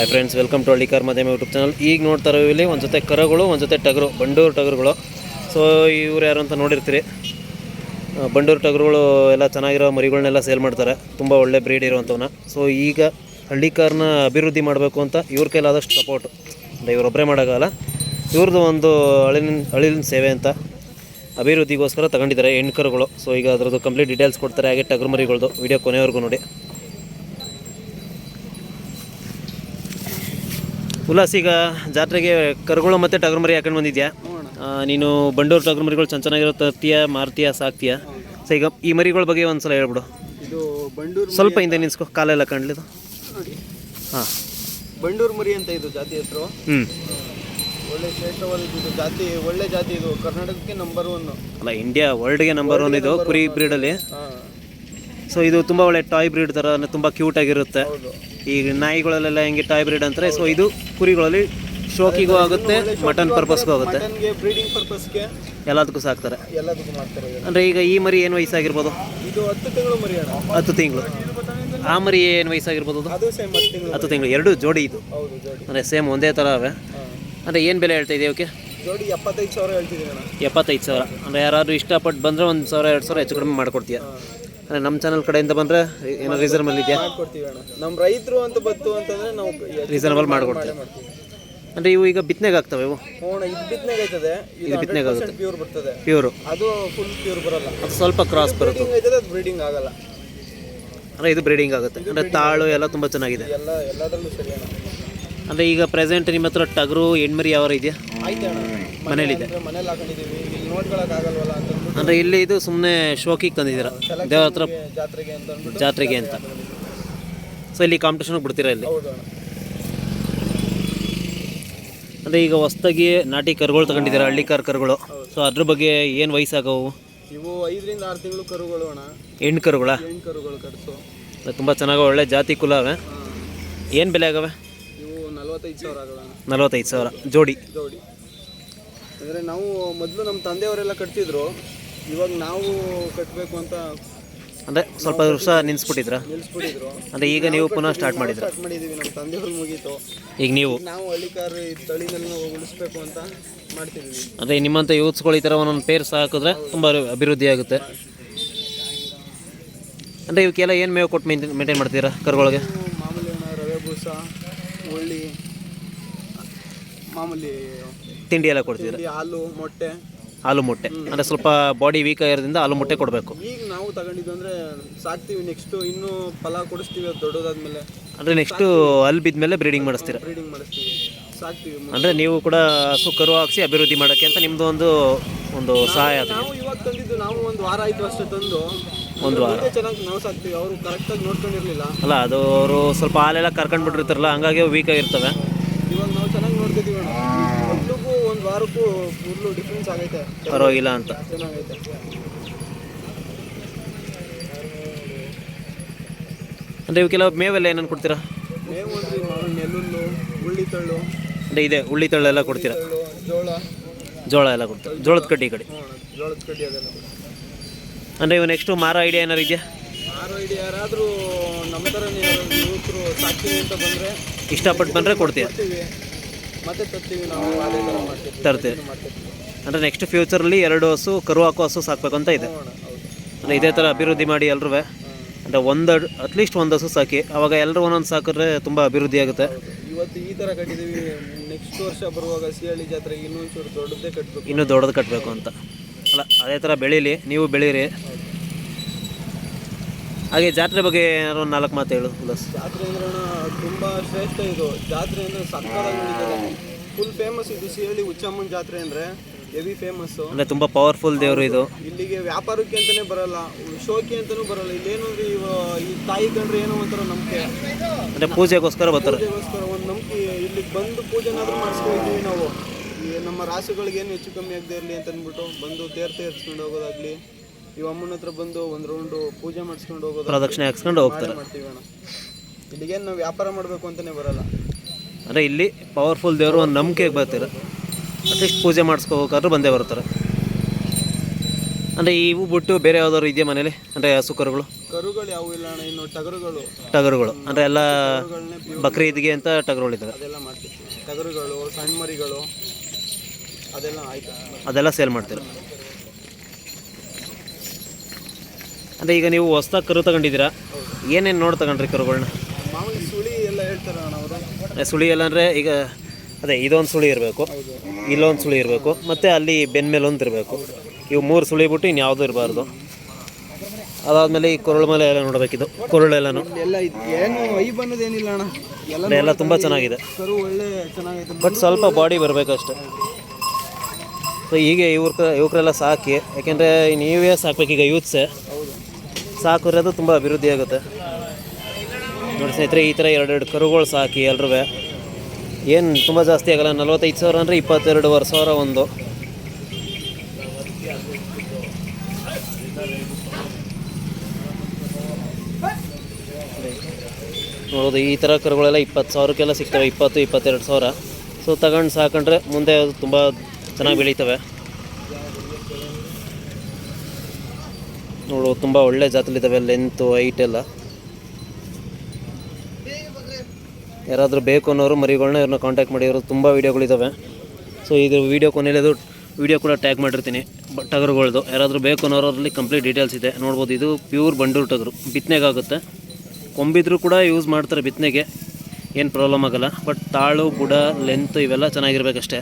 Hi friends welcome to Hallikar Madhyama YouTube channel ಈಗ ನೋಡ್ತಾ ಇಲ್ಲಿ ಒಂದು ಜೊತೆ ಕರಗಳು, ಒಂದು ಜೊತೆ ಟಗರು, ಬಂಡೂರು ಟಗರುಗಳು. ಸೊ ಇವ್ರು ಯಾರು ಅಂತ ನೋಡಿರ್ತೀರಿ. ಬಂಡೂರು ಟಗರುಗಳು ಎಲ್ಲ ಚೆನ್ನಾಗಿರೋ ಮರಿಗಳನ್ನೆಲ್ಲ ಸೇಲ್ ಮಾಡ್ತಾರೆ. ತುಂಬ ಒಳ್ಳೆ ಬ್ರೀಡ್ ಇರುವಂಥವನ್ನ ಸೊ ಈಗ ಹಳ್ಳಿಕಾರನ್ನ ಅಭಿವೃದ್ಧಿ ಮಾಡಬೇಕು ಅಂತ ಇವ್ರ ಕೈಲಾದಷ್ಟು ಸಪೋರ್ಟ್ ಅಂದರೆ ಇವರೊಬ್ಬರೇ ಮಾಡೋಕ್ಕಾಗಲ್ಲ. ಇವ್ರದ್ದು ಒಂದು ಅಳಿಲಿನ ಅಳಿಲಿನ ಸೇವೆ ಅಂತ ಅಭಿವೃದ್ಧಿಗೋಸ್ಕರ ತಗೊಂಡಿದ್ದಾರೆ ಹೆಣ್ಕರುಗಳು ಸೊ ಈಗ ಅದರದ್ದು ಕಂಪ್ಲೀಟ್ ಡೀಟೇಲ್ಸ್ ಕೊಡ್ತಾರೆ. ಹಾಗೆ ಟಗರು ಮರಿಗಳದ್ದು ವಿಡಿಯೋ ಕೊನೆವರೆಗೂ ನೋಡಿ. ಉಲ್ಲಾಸ್ ಈಗ ಜಾತ್ರೆಗೆ ಕರುಗಳು ಮತ್ತು ಟಗರು ಮರಿ ಹಾಕೊಂಡು ಬಂದಿದ್ಯಾ? ನೀನು ಬಂಡೂರು ಟಗರು ಮರಿಗಳು ಚೆನ್ನ ಚೆನ್ನಾಗಿರೋ ತರ್ತೀಯ ಮಾರ್ತೀಯ ಸಾಕ್ತೀಯ. ಸೊ ಈಗ ಈ ಮರಿಗಳ ಬಗ್ಗೆ ಒಂದು ಸಲ ಹೇಳ್ಬಿಡು. ಇದು ಬಂಡೂರು ಸ್ವಲ್ಪ ಹಿಂದೆ ನಿನ್ಸ್ಕೊ ಕಾಲೆಲ್ಲ ಕಾಣಲಿದು. ನೋಡಿ. ಹಾಂ. ಬಂಡೂರು ಮರಿ ಅಂತ ಇದು ಜಾತಿ ಹೆಸರು. ಹ್ಞೂ ಒಳ್ಳೆ ಶ್ರೇಷ್ಠವಾದ ಇದು ಜಾತಿ ಒಳ್ಳೆ ಜಾತಿ ಇದು. ಕರ್ನಾಟಕಕ್ಕೆ ನಂಬರ್ ಒನ್ ಅಲ್ಲ ಇಂಡಿಯಾ ವರ್ಲ್ಡ್ಗೆ ನಂಬರ್ ಒನ್ ಇದು ಕುರಿ ಬ್ರೀಡಲ್ಲಿ ಸೊ ಇದು ತುಂಬ ಒಳ್ಳೆ ಟಾಯ್ ಬ್ರೀಡ್ ಥರ ತುಂಬ ಕ್ಯೂಟ್ ಆಗಿರುತ್ತೆ. ಈಗ ನಾಯಿಗಳಲ್ಲೆಲ್ಲ ಹೆಂಗೆ ಟಾಯ್ ಬ್ರೀಡ್ ಅಂತಾರೆ ಸೊ ಇದು ಕುರಿಗಳಲ್ಲಿ ಶೋಕಿಗೂ ಆಗುತ್ತೆ ಮಟನ್ ಪರ್ಪಸ್ಗೂ ಆಗುತ್ತೆ. ಬ್ರೀಡಿಂಗ್ ಪರ್ಪಸ್ಗೆ ಎಲ್ಲದಕ್ಕೂ ಸಾಕ್ತಾರೆ. ಎಲ್ಲದಕ್ಕೂ ಮಾಡ್ತಾರೆ ಇದನ್ನ. ಅಂದರೆ ಈಗ ಈ ಮರಿ ಏನು ವಯಸ್ಸಾಗಿರ್ಬೋದು? ಇದು ಹತ್ತು ತಿಂಗಳು ಮರಿ ಅಣ್ಣ. ಹತ್ತು ತಿಂಗಳು. ಆ ಮರಿ ಏನು ವಯಸ್ಸಾಗಿರ್ಬೋದು ಅದು? ಸೇಮ್ ಹತ್ತು ತಿಂಗಳು ಎರಡು ಜೋಡಿ ಇದು. ಅಂದರೆ ಸೇಮ್ ಒಂದೇ ಥರ ಅವೆ. ಅಂದ್ರೆ ಅಂದರೆ ಏನು ಬೆಲೆ ಹೇಳ್ತಾ ಇದೆಯಾ ಓಕೆ ಜೋಡಿ ಎಪ್ಪತ್ತೈದು ಸಾವಿರ ಹೇಳ್ತಿದ್ದೀವಿ ಅಣ್ಣ. ಎಪ್ಪತ್ತೈದು ಸಾವಿರ. ಅಂದರೆ ಯಾರಾದರೂ ಇಷ್ಟಪಟ್ಟು ಬಂದರೆ ಒಂದು ಸಾವಿರ ಎರಡು ಸಾವಿರ ಹೆಚ್ಚು ಕಡಿಮೆ ಮಾಡ್ಕೊಡ್ತೀಯ. ಅಂದರೆ ನಮ್ಮ ಚಾನಲ್ ಕಡೆಯಿಂದ ಬಂದರೆ ಏನೋ ರೀಸನಬಲ್ ಇದೆಯಾ? ಮಾಡ್ಕೊಡ್ತೀವಿ ಅಣ್ಣ. ನಮ್ಮ ರೈತರು ಅಂತ ಬತ್ತು ಅಂತಂದ್ರೆ ನಾವು ರೀಸನಬಲ್ ಮಾಡ್ಕೊಡ್ತೀವಿ. ಅಂದ್ರೆ ಅಂದರೆ ಇವು ಈಗ ಬಿತ್ತನೆಗೆ ಆಗ್ತವೆ ಇವು? ಹ್ಞೂ ಇದು ಬಿತ್ತನೆಗೆ ಆಯ್ತದೆ. ಇದು ಬಿತ್ತನೆಗೆ ಆಗುತ್ತೆ. ಪ್ಯೂರ್ ಬರ್ತದೆ. ಪ್ಯೂರು ಅದು ಫುಲ್ ಪ್ಯೂರ್ ಬರಲ್ಲ. ಅದು ಸ್ವಲ್ಪ ಕ್ರಾಸ್ ಬರುತ್ತೆ. ಬ್ರೀಡಿಂಗ್ ಆಯ್ತದೆ ಅದು ಬ್ರೀಡಿಂಗ್ ಆಗಲ್ಲ. ಅಂದ್ರೆ ಇದು ಬ್ರೀಡಿಂಗ್ ಆಗುತ್ತೆ. ಅಂದರೆ ತಾಳು ಎಲ್ಲ ತುಂಬ ಚೆನ್ನಾಗಿದೆ. ಎಲ್ಲ ಎಲ್ಲದರಲ್ಲೂ ಸರಿ ಅಣ್ಣ. ಅಂದರೆ ಈಗ ಪ್ರೆಸೆಂಟ್ ನಿಮ್ಮ ಹತ್ರ ಟಗರು ಹೆಣ್ಮರಿ ಯಾವ ಇದೆಯಾ? ಆಯ್ತು ಅಣ್ಣ ಮನೇಲಿದೆ. ಅಂದ್ರೆ ಮನೇಲಿ ಹಾಕೊಂಡಿದ್ದೀವಿ. ಇಲ್ಲಿ ನೋಡ್ಕೊಳಕ್ ಆಗಲ್ವಲ್ಲ ಅಂತ ಅಂದರೆ ಇಲ್ಲಿ ಇದು ಸುಮ್ಮನೆ ಶೋಕಿಗೆ ತಂದಿದ್ದೀರ. ದೇವ್ರ ಹತ್ರ ಜಾತ್ರೆಗೆ ಅಂತ. ಅಂದ್ಬಿಟ್ಟು ಜಾತ್ರೆಗೆ ಅಂತ ಸೊ ಇಲ್ಲಿ ಕಾಂಪಿಟೇಷನ್ಗೆ ಬಿಡ್ತೀರಾ ಇಲ್ಲಿ? ಅಂದ್ರೆ ಅಣ್ಣ. ಅಂದರೆ ಈಗ ಹೊಸ್ದಾಗಿ ನಾಟಿ ಕರುಗಳು ತಗೊಂಡಿದ್ದೀರಾ ಹಳ್ಳಿ ಕಾರ್ ಕರುಗಳು ಸೊ ಅದ್ರ ಬಗ್ಗೆ ಏನು ವಯಸ್ಸಾಗವು? ಇವು ಐದರಿಂದ ಆರು ತಿಂಗಳು ಕರುಗಳು ಅಣ್ಣ. ಹೆಣ್ಣು ಕರುಗಳ? ಹೆಣ್ಣು ಕರುಗಳು ಕಟ್ಸು. ತುಂಬ ಚೆನ್ನಾಗಿ ಒಳ್ಳೆ ಜಾತಿ ಕುಲ ಅವೆ. ಏನು ಬೆಲೆ ಆಗವೆ? ಇವು ನಲ್ವತ್ತೈದು ಸಾವಿರ ಆಗಲ್ಲ ಅಣ್ಣ. ನಲ್ವತ್ತೈದು ಸಾವಿರ. ಜೋಡಿ. ಜೋಡಿ. ಅಂದರೆ ನಾವು ಮೊದಲು ನಮ್ಮ ತಂದೆಯವರೆಲ್ಲ ಕಟ್ತಿದ್ರು. ಇವಾಗ ನಾವು ಕಟ್ಟಬೇಕು ಅಂತ ಅಂದರೆ ಸ್ವಲ್ಪ ವರ್ಷ ನಿಲ್ಲಿಸ್ಬಿಟ್ಟಿದ್ರು ಅಂದರೆ ಈಗ ನೀವು ಪುನಃ ಸ್ಟಾರ್ಟ್ ಮಾಡಿದ್ರ? ಸ್ಟಾರ್ಟ್ ಮಾಡಿದ್ದೀವಿ ನಮ್ಮ ತಂದೆಯವ್ರಿಗೆ ಮುಗೀತು. ಈಗ ನೀವು? ನಾವು ಹಳ್ಳಿಕಾರ ಈ ತಳಿನೆಲ್ಲ ಉಳಿಸ್ಬೇಕು ಅಂತ ಮಾಡ್ತಿದ್ದೀವಿ ಅಂದರೆ ನಿಮ್ಮಂಥ ಯೂತ್ಸ್ಗಳು ಈ ಥರ ಒಂದೊಂದು ಪೇರ್ ಸಾಕಿದ್ರೆ ತುಂಬ ಅಭಿವೃದ್ಧಿ ಆಗುತ್ತೆ. ಅಂದರೆ ಇವಕ್ಕೆಲ್ಲ ಏನು ಮೇವು ಕೊಟ್ಟು ಮೇಂಟೈನ್ ಮೇಂಟೈನ್ ಮಾಡ್ತೀರಾ ಕರುಗಳಿಗೆ? ಮಾಮೂಲಿ ರವೆ ಬೂಸ ಹುಳ್ಳಿ ಮಾಮೂಲಿ ತಿಂಡಿ ಎಲ್ಲ ಕೊಡ್ತೀರಾ? ತಿಂಡಿ ಹಾಲು ಮೊಟ್ಟೆ. ಹಾಲು ಮೊಟ್ಟೆ ಅಂದರೆ ಸ್ವಲ್ಪ ಬಾಡಿ ವೀಕ್ ಆಗಿರೋದ್ರಿಂದ ಹಾಲು ಮೊಟ್ಟೆ ಕೊಡಬೇಕು. ಈಗ ನಾವು ತಗೊಂಡಿದ್ದು ಅಂದರೆ ಸಾಕ್ತೀವಿ ನೆಕ್ಸ್ಟು ಇನ್ನೂ ಫಲ ಕೊಡಿಸ್ತೀವಿ ಅದು ದೊಡ್ಡದಾದ್ಮೇಲೆ. ಅಂದರೆ ನೆಕ್ಸ್ಟು ಅಲ್ಲಿ ಬಿದ್ಮೇಲೆ ಬ್ರೀಡಿಂಗ್ ಮಾಡಿಸ್ತೀರಾ? ಬ್ರೀಡಿಂಗ್ ಮಾಡಿಸ್ತೀವಿ. ಸಾಕ್ತೀವಿ. ಅಂದರೆ ನೀವು ಕೂಡ ಹಸು ಕರು ಹಾಕ್ಸಿ ಅಭಿವೃದ್ಧಿ ಮಾಡೋಕ್ಕೆ ಅಂತ ನಿಮ್ಮದು ಒಂದು ಒಂದು ಸಹಾಯ ಅದು ನಾವು ಇವಾಗ ತಂದಿದ್ದು ನಾವು ಒಂದು ವಾರ ಆಯ್ತು ಅಷ್ಟೇ ತಂದು. ಒಂದು ವಾರ. ಮುಂದೆ ಚೆನ್ನಾಗಿ ನಾವು ಸಾಕ್ತೀವಿ. ಅವರು ಕರೆಕ್ಟಾಗಿ ನೋಡ್ಕೊಂಡಿರಲಿಲ್ಲ. ಅಲ್ಲ ಅದು ಅವರು ಸ್ವಲ್ಪ ಹಾಲೆಲ್ಲ ಕರ್ಕೊಂಡ್ಬಿಟ್ಟಿರ್ತಾರಲ್ಲ ಹಂಗಾಗಿ ವೀಕ್ ಆಗಿರ್ತವೆ ಇವಾಗ ನಾವು ಚೆನ್ನಾಗಿ ನೋಡ್ತಿದ್ದೀವಿ ವಾರಕ್ಕೂ ಫುಲ್ಲು ಡಿಫ್ರೆನ್ಸ್ ಆಗೈತೆ. ಪರವಾಗಿಲ್ಲ ಅಂತ. ಅಂದ್ರೆ ಅಂದರೆ ಇವಕ್ಕೆಲ್ಲ ಮೇವೆಲ್ಲ ಏನೇನು ಕೊಡ್ತೀರಾ? ಮೇವು ಅಂದ್ರೆ ನೆಲ್ಲುಲ್ಲು ಅಂದರೆ ಇದೆ ಉಳ್ಳಿ ತಳ್ಳೆಲ್ಲ ಕೊಡ್ತೀರಾ? ತಳ್ಳು ಜೋಳ. ಜೋಳ ಎಲ್ಲ ಕೊಡ್ತೀರಾ? ಜೋಳದ ಕಡ್ಡಿ ಈ ಕಡೆ. ಹ್ಞೂ ಅಣ್ಣ, ಜೋಳದ ಕಡ್ಡಿ ಅದೆಲ್ಲ ಅಂದರೆ ಇವು ನೆಕ್ಸ್ಟು ಮಾರೋ ಐಡಿಯಾ ಏನಾರು ಇದೆಯಾ? ಆರು ಐಡಿ ಯಾರಾದರೂ ನಮ್ಮ ಯುವಕರು ಅಂತ ಬಂದರೆ ಇಷ್ಟಪಟ್ಟು ಬಂದರೆ ಕೊಡ್ತೀರಾ? ಕೊಡ್ತೀವಿ. ಮತ್ತೆ ತರ್ತೀವಿ ನಾವು ಅದೇ ಥರ ಮಾಡ್ತೀವಿ. ತರ್ತೀವಿ. ಮಾಡ್ತೀವಿ ಅಂದರೆ ನೆಕ್ಸ್ಟ್ ಫ್ಯೂಚರಲ್ಲಿ ಎರಡು ಹಸು ಕರು ಹಾಕೋ ಹಸು ಸಾಕಬೇಕು ಅಂತ ಇದೆ. ಅಂದ್ರೆ ಹೌದು. ಅಂದರೆ ಇದೇ ಥರ ಅಭಿವೃದ್ಧಿ ಮಾಡಿ ಎಲ್ಲರೂ ಅಂದರೆ ಒಂದು ಅಟ್ಲೀಸ್ಟ್ ಒಂದು ಹಸು ಸಾಕಿ. ಅವಾಗ ಎಲ್ಲರೂ ಒಂದೊಂದು ಸಾಕಿದ್ರೆ ತುಂಬ ಅಭಿವೃದ್ಧಿ ಆಗುತ್ತೆ. ಹೌದು. ಇವತ್ತು ಈ ಥರ ಕಟ್ಟಿದ್ದೀವಿ ನೆಕ್ಸ್ಟ್ ವರ್ಷ ಬರುವಾಗ ಒಂಚೂರು ದೊಡ್ಡದೇ ಕಟ್ಟಬೇಕು ಇನ್ನೂ ದೊಡ್ಡದು ಕಟ್ಟಬೇಕು ಅಂತ. ಅಲ್ಲ ಅದೇ ಥರ ಬೆಳೀಲಿ. ನೀವು ಬೆಳೀರಿ. ಹಾಗೆ ಜಾತ್ರೆ ಬಗ್ಗೆ ಏನಾದ್ರು ಒಂದು ನಾಲ್ಕು ಮಾತು ಹೇಳು ಉಲ್ಲಾಸ್. ಜಾತ್ರೆ ಅಂದ್ರೆ ಅಣ್ಣ ತುಂಬ ಶ್ರೇಷ್ಠ ಇದು. ಜಾತ್ರೆ ಅಂದರೆ ಸಕ್ಕತ್ತಾಗಿ ನಡೀತದೆ. ಫುಲ್ ಫೇಮಸ್ ಇದು ಸಿಹಳ್ಳಿ ಹುಚ್ಚಮ್ಮನ ಜಾತ್ರೆ ಅಂದರೆ ಹೆವಿ ಫೇಮಸ್ಸು ಅಂದರೆ ತುಂಬ ಪವರ್ಫುಲ್ ದೇವರು ಇದು. ಇಲ್ಲಿಗೆ ವ್ಯಾಪಾರಕ್ಕೆ ಅಂತಲೇ ಬರಲ್ಲ ಶೋಕಿ ಅಂತಲೂ ಬರಲ್ಲ. ಇಲ್ಲೇನು ಈ ತಾಯಿ ಕಂಡ್ರೆ ಏನೋ ಒಂಥರ ನಂಬಿಕೆ. ಅಂದರೆ ಪೂಜೆಗೋಸ್ಕರ ಬರ್ತಾರೆ. ಪೂಜೆಗೋಸ್ಕರ ಒಂದು ನಂಬಿಕೆ ಇಲ್ಲಿಗೆ ಬಂದು ಪೂಜೆನಾದ್ರೂ ಮಾಡಿಸ್ಕೊಂಡಿದ್ದೀವಿ ನಾವು. ಈ ನಮ್ಮ ರಾಸುಗಳಿಗೆ ಏನು ಹೆಚ್ಚು ಕಮ್ಮಿ ಆಗದೆ ಇರಲಿ ಅಂತ ಅಂದ್ಬಿಟ್ಟು ಬಂದು ತೇರ್ ತೇರ್ಸ್ಕೊಂಡು ಹೋಗೋದಾಗ್ಲಿ. ಈ ಅಮ್ಮನ ಹತ್ರ ಬಂದು ಒಂದು ರೌಂಡ್ ಪೂಜೆ ಮಾಡಿಸ್ಕೊಂಡು ಹೋಗೋದು ಪ್ರದಕ್ಷಿಣೆ ಹಾಕ್ಸ್ಕೊಂಡು ಹೋಗ್ತಾರೆ. ಮಾಡ್ತೀವಿ ಅಣ್ಣ. ಇಲ್ಲಿಗೇನು ನಾವು ವ್ಯಾಪಾರ ಮಾಡಬೇಕು ಅಂತಲೇ ಬರಲ್ಲ. ಅಂದರೆ ಇಲ್ಲಿ ಪವರ್ಫುಲ್ ದೇವರು ಒಂದು ನಂಬಿಕೆಗೆ ಬರ್ತೀರ ಅಟ್ಲೀಸ್ಟ್ ಪೂಜೆ ಮಾಡಿಸ್ಕೋಬೇಕಾದ್ರೂ ಬಂದೇ ಬರ್ತಾರೆ. ಅಂದರೆ ಇವು ಬಿಟ್ಟು ಬೇರೆ ಯಾವ್ದಾದ್ರು ಇದೆಯಾ ಮನೇಲಿ? ಅಂದರೆ ಹಸು ಕರುಗಳು? ಕರುಗಳು ಯಾವು ಇಲ್ಲ ಅಣ್ಣ ಇನ್ನು ಟಗರುಗಳು. ಟಗರುಗಳು. ಅಂದರೆ ಎಲ್ಲ ಟಗರುಗಳನ್ನೇ ಪ್ಯೂರ್ ಬಕ್ರೀದ್ಗೆ ಅಂತ ಟಗರುಗಳಿದ್ದಾವೆ ಅದೆಲ್ಲ ಮಾಡ್ತೀವಿ. ಟಗರುಗಳು ಸಣ್ಣ ಮರಿಗಳು ಅದೆಲ್ಲ ಆಯ್ತು. ಅದೆಲ್ಲ ಸೇಲ್ ಮಾಡ್ತೀರ? ಅಂದರೆ ಈಗ ನೀವು ಹೊಸ್ದಾಗಿ ಕರು ತಗೊಂಡಿದ್ದೀರಾ? ಏನೇನು ನೋಡಿ ತಗೊಂಡ್ರಿ ಕರುಗಳನ್ನ ಮಾಮೂಲಿ ಸುಳಿ ಎಲ್ಲ ಅವರು. ಸುಳಿ ಎಲ್ಲ ಅಂದರೆ ಈಗ ಅದೇ ಇದೊಂದು ಸುಳಿ ಇರಬೇಕು ಇಲ್ಲೊಂದು ಸುಳಿ ಇರಬೇಕು ಮತ್ತು ಅಲ್ಲಿ ಬೆನ್ಮೇಲೊಂದು ಮೇಲೆ ಒಂದು ಇರಬೇಕು. ಇವು ಮೂರು ಸುಳಿ ಬಿಟ್ಟು ಇನ್ಯಾವುದೂ ಇರಬಾರ್ದು. ಅದಾದಮೇಲೆ ಈ ಕೊರಳು ಮೇಲೆ ಎಲ್ಲ ನೋಡಬೇಕಿದು ಕೊರಳೆಲ್ಲನೂ ಎಲ್ಲ ಏನು ಐಬ್ ಅನ್ನೋದೇನಿಲ್ಲ ಅಣ್ಣ. ಎಲ್ಲ ತುಂಬ ಚೆನ್ನಾಗಿದೆ. ಒಳ್ಳೆ ಬಟ್ ಸ್ವಲ್ಪ ಬಾಡಿ ಬರಬೇಕಷ್ಟೆ. ಸೊ ಹೀಗೆ ಇವ್ರ ಇವ್ರೆಲ್ಲ ಸಾಕಿ ಯಾಕೆಂದರೆ ನೀವೇ ಸಾಕ್ಬೇಕೀಗ ಯೂತ್ಸೇ. ಹೌದು ಸಾಕಿರೋದು ತುಂಬ ಅಭಿವೃದ್ಧಿ ಆಗುತ್ತೆ. ನೋಡಿ ಸ್ನೇಹಿತರೆ, ಈ ಥರ ಎರಡೆರಡು ಕರುಗಳು ಸಾಕಿ ಎಲ್ರೂ ಏನು ತುಂಬ ಜಾಸ್ತಿ ಆಗಲ್ಲ, ನಲ್ವತ್ತೈದು ಸಾವಿರ ಅಂದರೆ ಇಪ್ಪತ್ತೆರಡುವರೆ ಸಾವಿರ ಒಂದು. ನೋಡೋದು ಈ ಥರ ಕರುಗಳೆಲ್ಲ ಇಪ್ಪತ್ತು ಸಾವಿರಕ್ಕೆಲ್ಲ ಸಿಗ್ತವೆ, ಇಪ್ಪತ್ತು, ಇಪ್ಪತ್ತೆರಡು ಸಾವಿರ. ಸೊ ತಗೊಂಡು ಸಾಕೊಂಡ್ರೆ ಮುಂದೆ ಅದು ತುಂಬ ಚೆನ್ನಾಗಿ ಬೆಳೀತವೆ. ನೋಡು, ತುಂಬ ಒಳ್ಳೆ ಇದಾವೆ ಲೆಂತು ಹೈಟ್ ಎಲ್ಲ. ಯಾರಾದರೂ ಬೇಕು ಅನ್ನೋರು, ಮರಿಗಳನ್ನ ಇವ್ರನ್ನ ಕಾಂಟ್ಯಾಕ್ಟ್ ಮಾಡಿ ಇವರು ತುಂಬ ವೀಡಿಯೋಗಳಿದ್ದಾವೆ ಸೊ ಇದು ವೀಡಿಯೋ ಕೊನೆಯಲ್ಲಿ ಅದು ವೀಡಿಯೋ ಕೂಡ ಟ್ಯಾಗ್ ಮಾಡಿರ್ತೀನಿ ಟಗರುಗಳ್ದು. ಯಾರಾದರೂ ಬೇಕು ಅನ್ನೋರಲ್ಲಿ ಕಂಪ್ಲೀಟ್ ಡೀಟೇಲ್ಸ್ ಇದೆ. ನೋಡ್ಬೋದು, ಇದು ಪ್ಯೂರ್ ಬಂಡೂರು ಟಗರು. ಬಿತ್ತನೆಗಾಗುತ್ತೆ ಕೊಂಬಿದ್ರು ಕೂಡ ಯೂಸ್ ಮಾಡ್ತಾರೆ ಬಿತ್ತನೆಗೆ ಏನು ಪ್ರಾಬ್ಲಮ್ ಆಗೋಲ್ಲ. ಬಟ್ ತಾಳು ಬುಡ ಲೆಂತ್ ಇವೆಲ್ಲ ಚೆನ್ನಾಗಿರ್ಬೇಕಷ್ಟೇ.